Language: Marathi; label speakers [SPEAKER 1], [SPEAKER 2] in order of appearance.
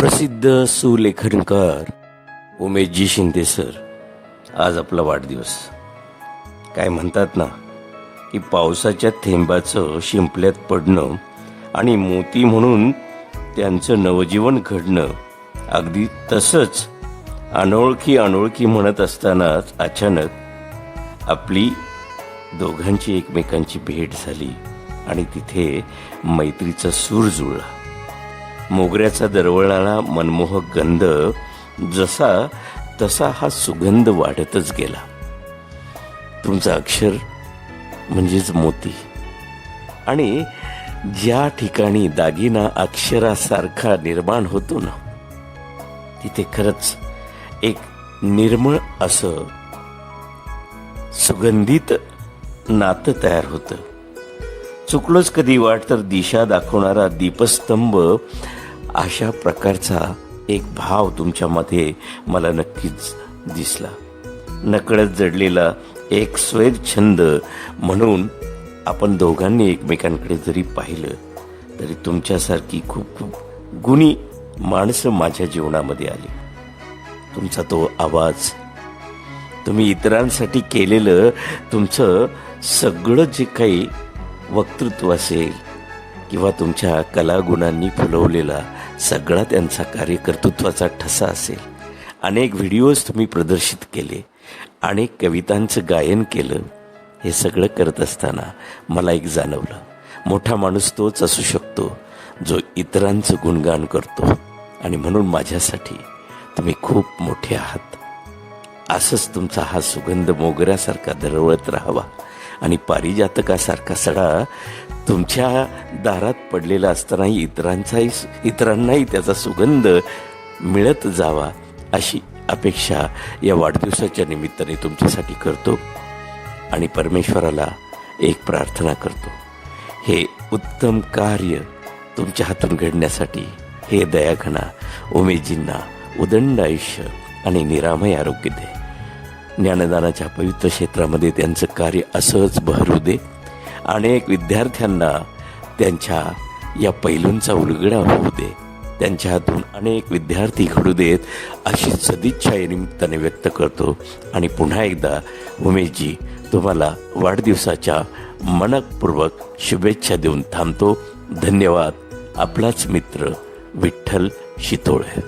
[SPEAKER 1] प्रसिद्ध सुलेखनकार उमेशजी शिंदे सर आज आपला वाढदिवस. काय म्हणतात ना की पावसाच्या थेंबाचं शिंपल्यात पडणं आणि मोती म्हणून त्यांचं नवजीवन घडणं अगदी तसंच अनोळखी अनोळखी म्हणत असतानाच अचानक आपली दोघांची एकमेकांची भेट झाली आणि तिथे मैत्रीचा सूर जुळला. मोगऱ्याचा दरवळाला मनमोहक गंध जसा तसा हा सुगंध वाढतच गेला. तुमचं अक्षर म्हणजेच मोती. आणि ज्या ठिकाणी दागिना अक्षरासारखा निर्माण होतो ना तिथे खरंच एक निर्मळ असं सुगंधित नातं तयार होतं. चुकलोच कधी वाट तर दिशा दाखवणारा दीपस्तंभ अशा प्रकारचा एक भाव तुमच्यामध्ये मला नक्कीच दिसला. नकळत जडलेला एक स्वैरछंद छंद म्हणून आपण दोघांनी एकमेकांकडे जरी पाहिलं तरी तुमच्यासारखी खूप खूप गुणी माणसं माझ्या जीवनामध्ये आली. तुमचा तो आवाज तुम्ही इतरांसाठी केलेलं तुमचं सगळं जे काही वक्तृत्व असेल किंवा तुमच्या कलागुणांनी फुलवलेला सगळा त्यांचा कार्यकर्तृत्वाचा ठसा असेल. अनेक व्हिडिओज तुम्ही प्रदर्शित केले अनेक कवितांचं गायन केलं हे सगळं करत असताना मला एक जाणवलं. मोठा माणूस तोच असू शकतो जो इतरांचं गुणगान करतो आणि म्हणून माझ्यासाठी तुम्ही खूप मोठे आहात. असंच तुमचा हा सुगंध मोगऱ्यासारखा दरवळत राहावा. आणि पारिजातकासारखा सडा तुमच्या दारात पडलेला असतानाही इतरांचाही इतरांनाही त्याचा सुगंध मिळत जावा अशी अपेक्षा या वाढदिवसाच्या निमित्ताने तुमच्यासाठी करतो आणि परमेश्वराला एक प्रार्थना करतो. हे उत्तम कार्य तुमच्या हातून घडण्यासाठी हे दयाघणा उमेदजींना उदंड आयुष्य आणि निरामय आरोग्य दे. ज्ञानदानाच्या पवित्र क्षेत्रामध्ये त्यांचं कार्य असंच बहरू दे. अनेक विद्यार्थ्यांना त्यांच्या या पैलूंचा उलगडा होऊ दे. त्यांच्या हातून अनेक विद्यार्थी घडू देत अशी सदिच्छा या निमित्ताने व्यक्त करतो. आणि पुन्हा एकदा उमेशजी तुम्हाला वाढदिवसाच्या मनपूर्वक शुभेच्छा देऊन थांबतो. धन्यवाद. आपलाच मित्र विठ्ठल शितोळे.